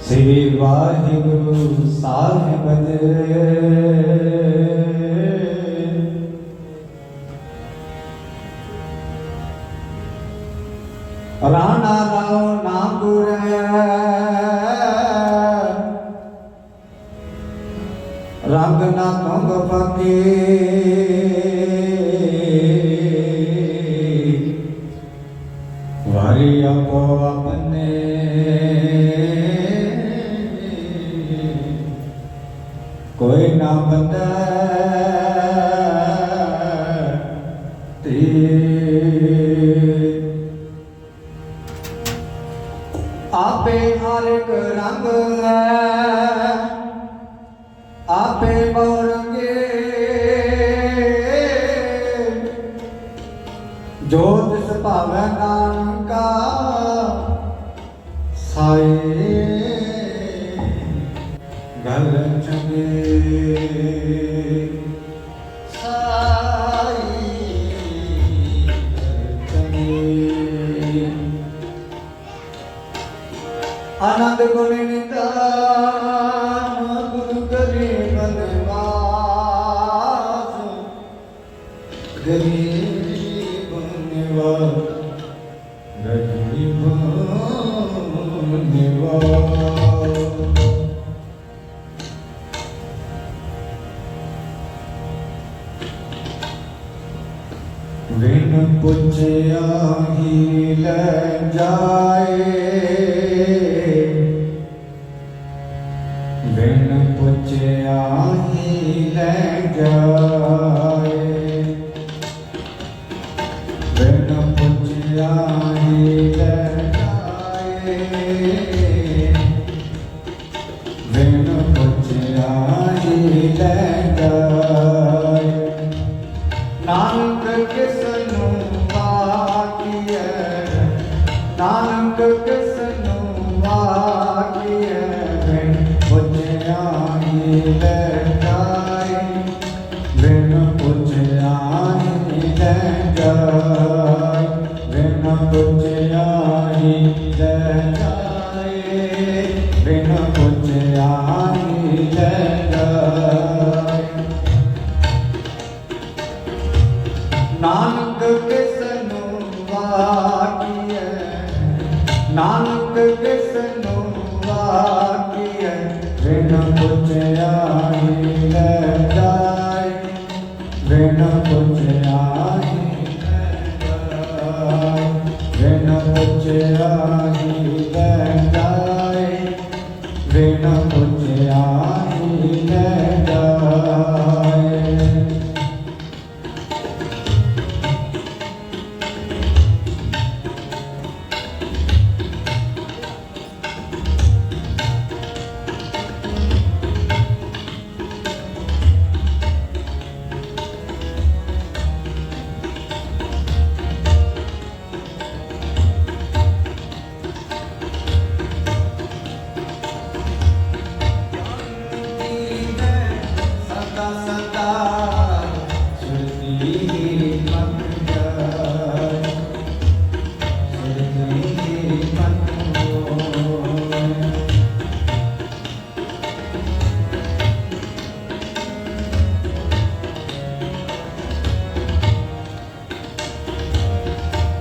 ਸ੍ਰੀ ਵਾਹਿਗੁਰੂ ਸਾਹਿਬ ਦੇ ਆਪੇ ਹਰ ਰੰਗ ਹੈ। ਆਪੇ ਬੌਰੰਗੇ। ਜੋ ਤਿਸ ਭਾਵੈ ਨਾਨਕਾ ਸਾਈ बिन पुछया ही ले जाए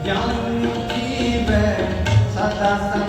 yang tiba saat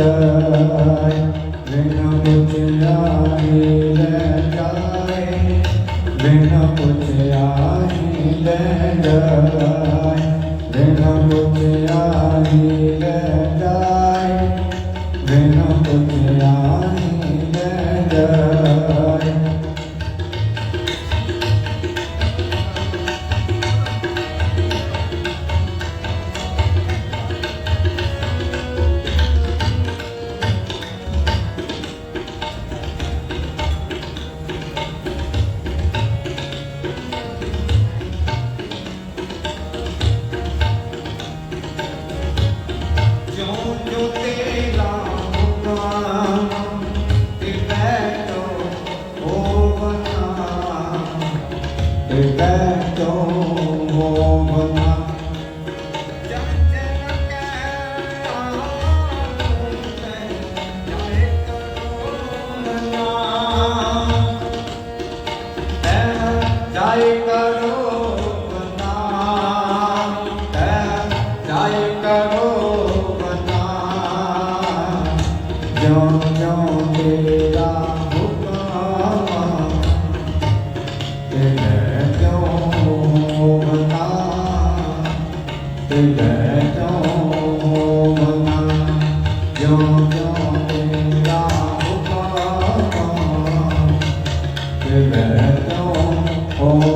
cantando. back, don't no, oh.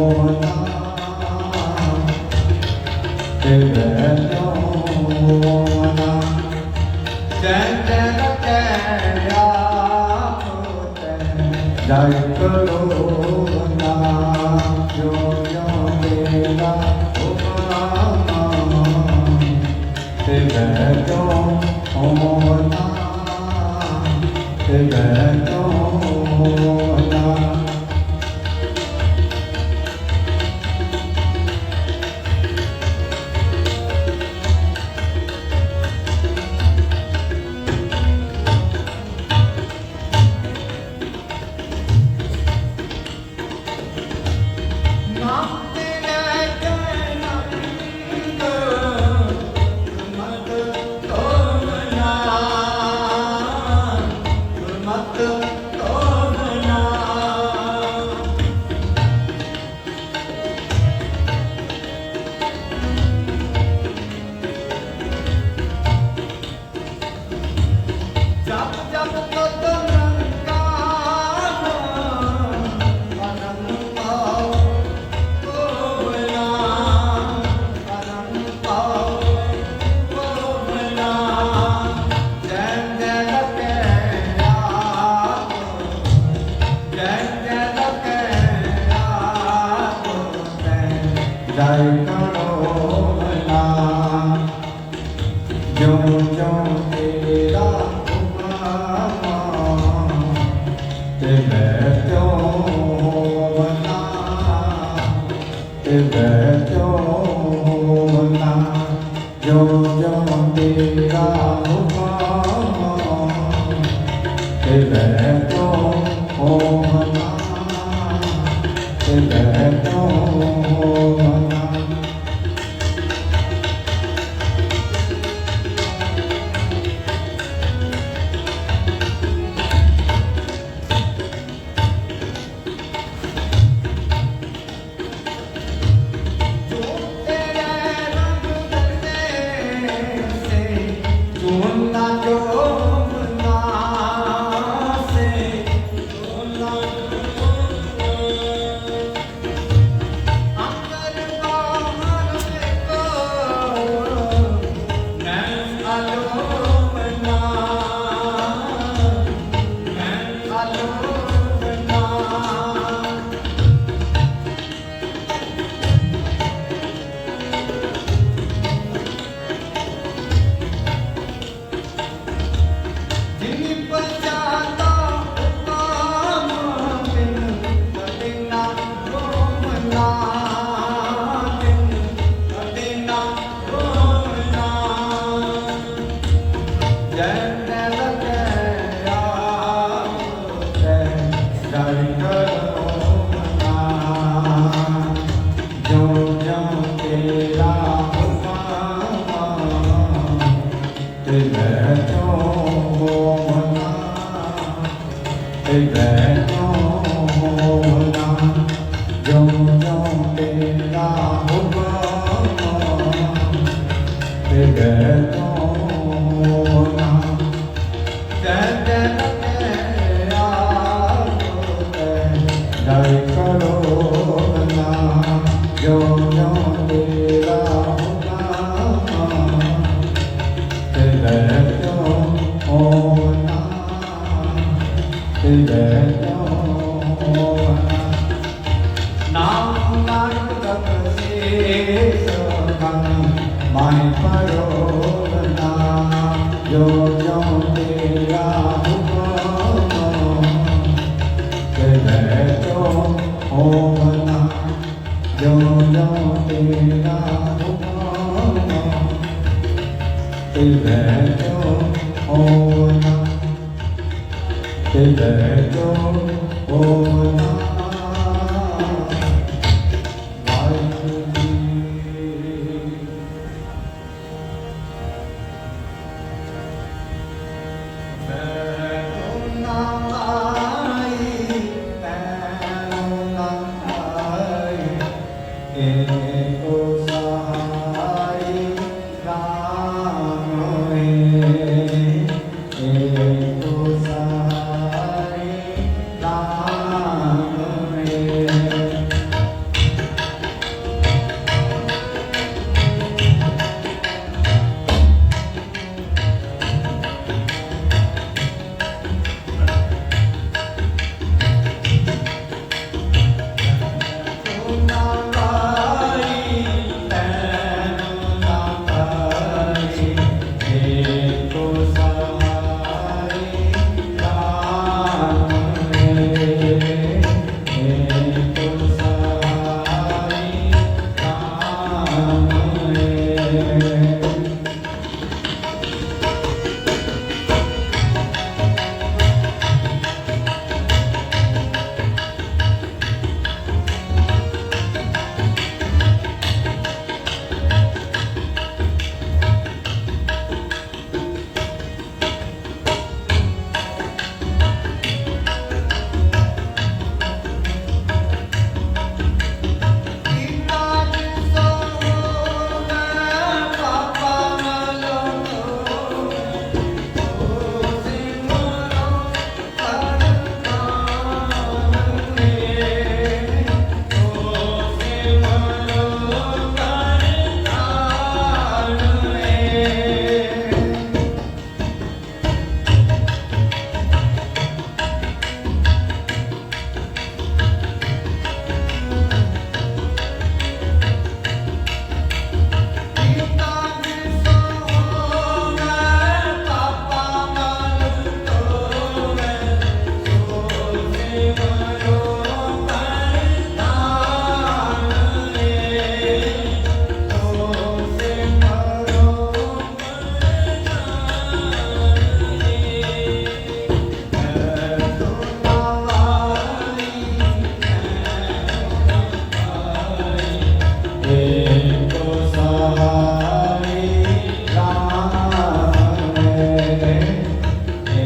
Amém. my father, your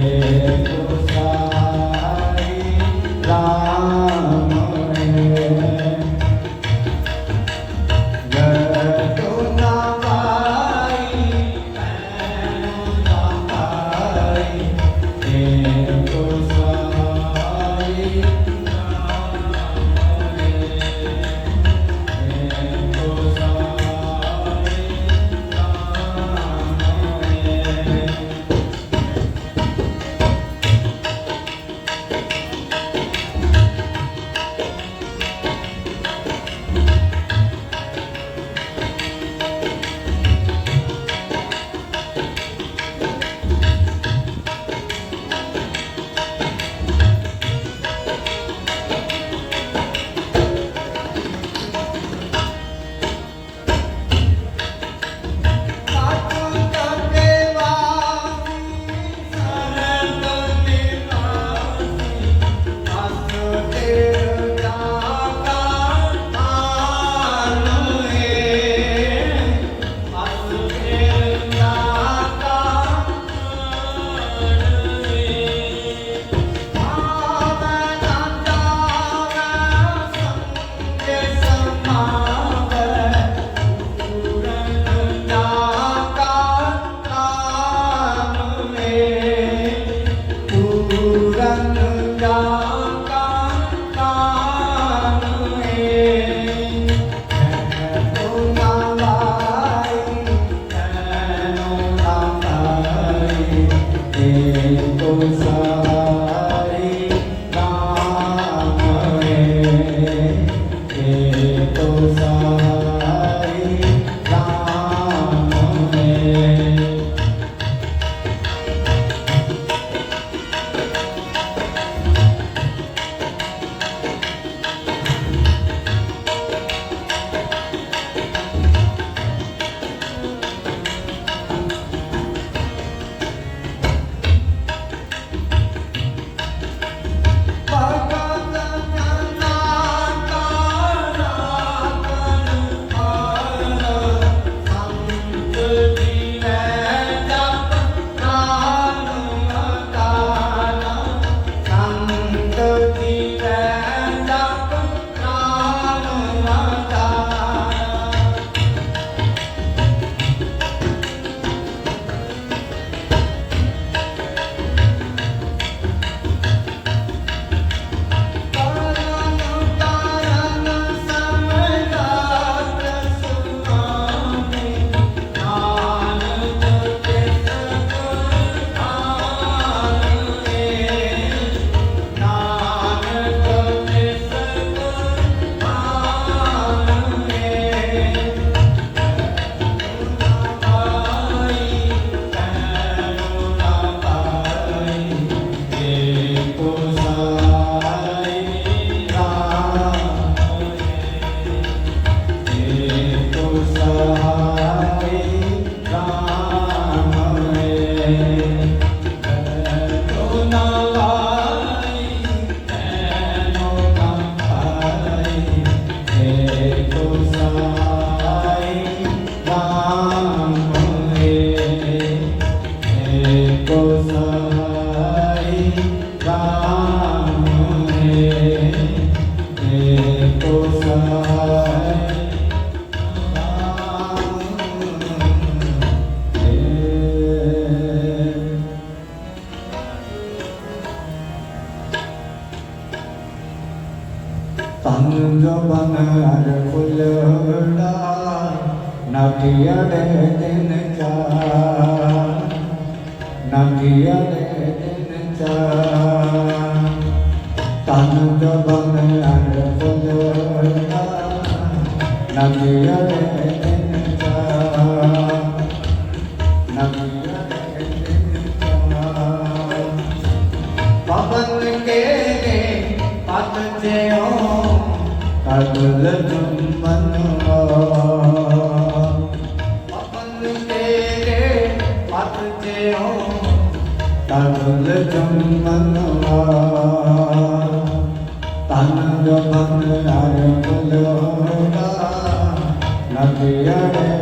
えー ਤਨ ਜਬਨ ਅਰ ਫੁੱਲੜਾ ਦਿਨ ਚਾ ਨਟਿਆੜੇ ਦਿਨ ਚਾ ਤਨ ਜਬਨ ਅਰ ਫੁੱਲੜਾ ਨਟਿਆੜੇ ਦਿਨ ਕਬਲ ਜੁਮਨ ਤਨ ਜਬਨ ਆਰ ਬੁਲੋੜਾ ਨਦੀੜੇ ਦਿਨ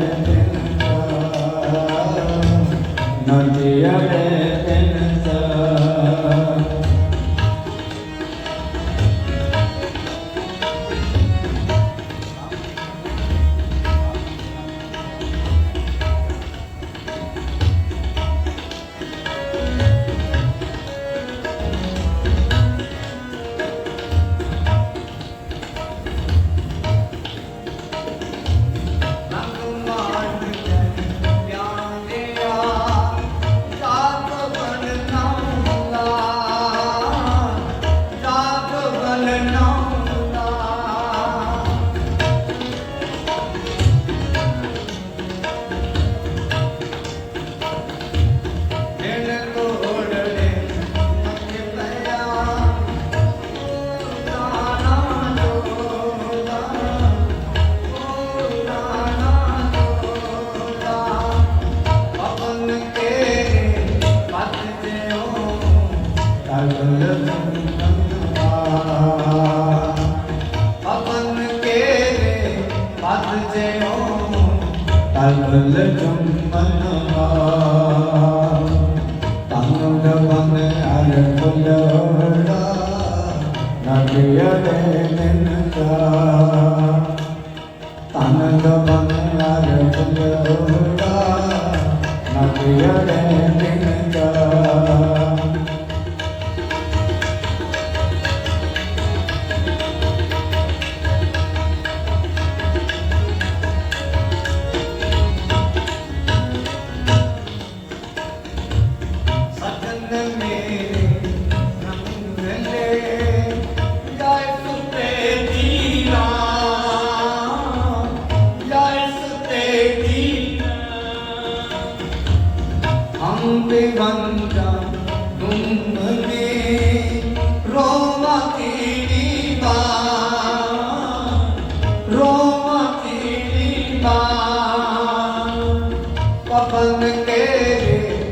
ਪਵਨ ਕੇ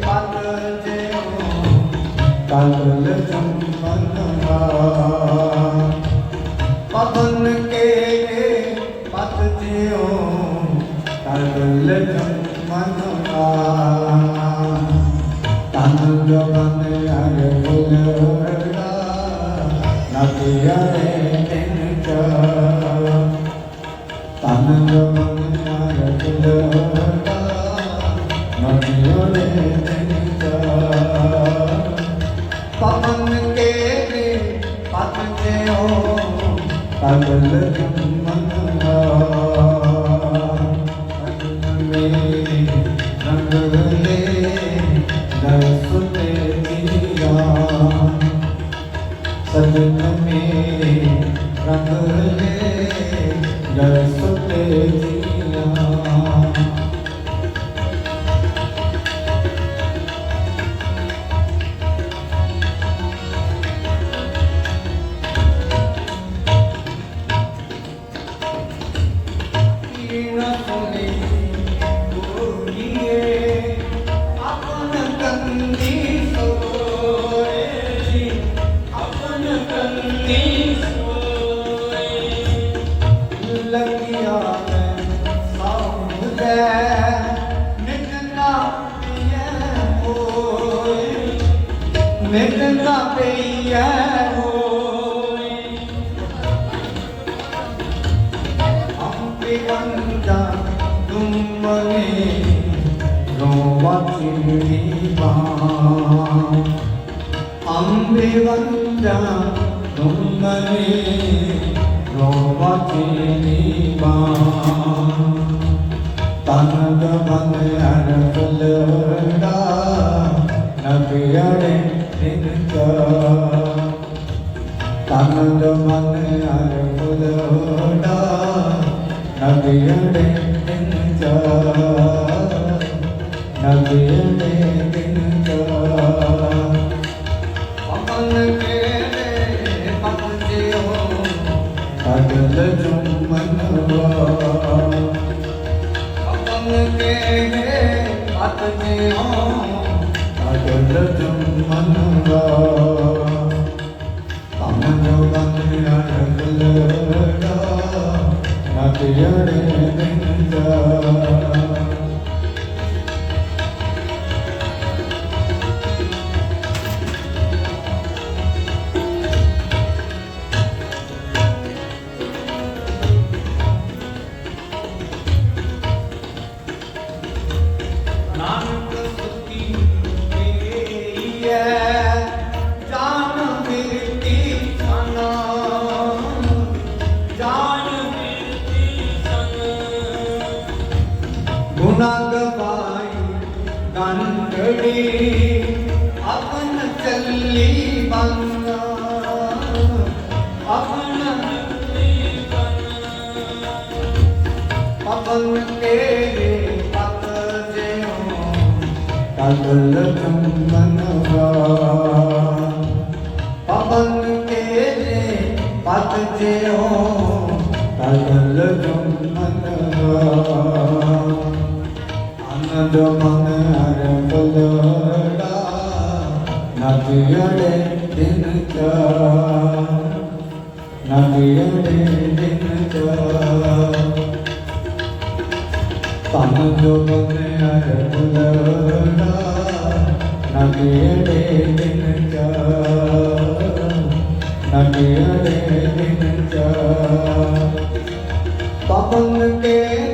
ਪਤ ਜਿਉ ਕਬਲ ਜੰਮਨਵਾ ਪਵਨ ਕੇ ਪਤ ਜਿਉ ਕਬਲ ਜੰਮਨਵਾ ਤਨ ਜਵਨ ਅਰ ਫੁਲੜਾ ਨਕਿਆਰੇ ਦਿਨ ਚਾ ਤਨ ਜਵਨ ਅਰ ਫੁਲੜਾ ਨਕਿਆਰੇ ਪਵਨ ਕੇ ਦੇ ਪਤ ਜਿਉ ਕਬਲ ਜੰਮਨਵਾ ਮੇਰੇ ਰੰਗ ਲੈ ਦਰਸੁਤੇ ਦੀਆ ਸਜਨ ਮੇਰੇ ਰੰਗ ਲੈ ਦਰਸੁਤੇ ਦੀਆ ਨਿਤ ਨਾ ਪਈਐ ਹੋਈ ਆਪੇ ਵੰਦਾ ਤੁਮਨੇ ਰੋਵਤੀ ਬਾ ਅੰਬੇ ਵੰਦਾ ਤੁਮਨੇ ਰੋਵਤੀ ਬਾ ਤਨ ਦਮਨ ਅਨ ਫਲੜਾ ਨਬਿਯੜੇ ਦਿਨ तन जो मन हर खुदा नबीर दिन जा नबीर दिन जा अमल मेरे पंजियो अदल जुम्मन अमल मेरे पंजियो i'm not going to Yeah, yeah, yeah. ਗੁਨਾ ਗਵਾਈ ਗੰਢੜੀ ਆਪਨ ਚੱਲੀ ਬੰਗਾ ਆਪਨ ਚੱਲੀ ਬੰਗਾ ਪਵਨ ਤੇਰੇ ਪਤ ਜਿਉ ਕਗਲ ਚੰਮਨਵਾ ਪਵਨ ਤੇਰੇ ਪਤ ਜਿਉ ਕਗਲ ਚੰਮਨਵਾ ਆਨੰਦ ਮਨ ਹਰ ਬਲੜਾ ਨਦਿਯੜੇ ਦਿਨ ਚਾ ਨਦਿਯੜੇ ਦਿਨ ਚਾ ਤਨ ਜੋ ਬਨੇ ਹਰ ਬੁਲੜਾ ਨਗੇੜੇ ਦਿਨ ਚਾ ਨਗੇੜੇ ਦਿਨ ਚਾ ਪਵਨ ਕੇ